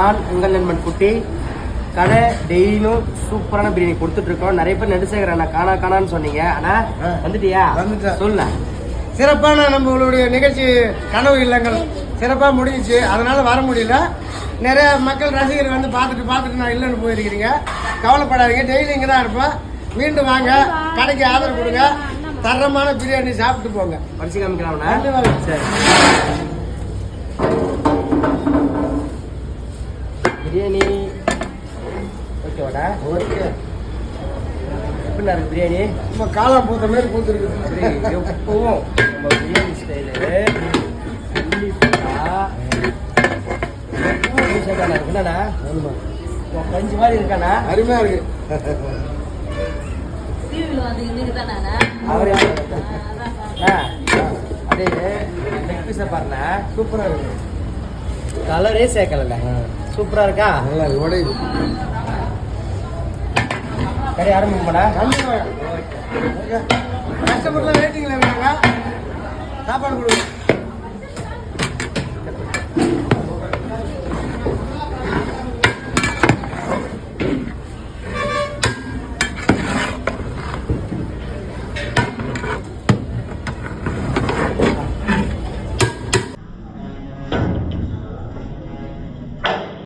நான் உங்கள் நண்பன் குட்டி கடை டெய்லியும் சூப்பரான பிரியாணி கொடுத்துட்டு இருக்கோம் நிறைய பேர் நெடுசேகர் அண்ணா காணா காணான்னு சொன்னீங்க. அண்ணா. வந்துட்டியா. சொல்ல சிறப்பான நம்மளுடைய நிகழ்ச்சி கனவு இல்லங்கள். சிறப்பாக முடிஞ்சிச்சு. அதனால வர முடியல. நிறைய மக்கள் ரசிகர் வந்து பார்த்துட்டு பார்த்துட்டு நான் இல்லைன்னு போயிருக்கிறீங்க. கவலைப்படாதீங்க. டெய்லி இங்கே தான் இருப்போம். மீண்டும் வாங்க. கடைக்கு ஆதரவு கொடுங்க. தரமான பிரியாணி சாப்பிட்டு போங்க. படிச்சு கண்டிப்பாக. சரி. பிரியாணி. ஓகேவாடா? ஓகே. எப்படிண்ணா இருக்கு பிரியாணி? நம்ம காலம் பூத்த மாதிரி பூத்துருக்கு. எப்பவும் நம்ம பிரியாணி ஸ்டைலு. ஆமா. பஞ்சு மாதிரி இருக்காண்ணா? அருமையா இருக்கு. அவரே. லெக் பீஸை பாருண்ணா. சூப்பரா இருக்கு. கலரே சேர்க்கல சூப்பரா இருக்கா? நல்லா உடையுது கடை கஸ்டமர்லாம் வெயிட்டிங்ல இருக்காங்க. சாப்பாடு கொடுங்க.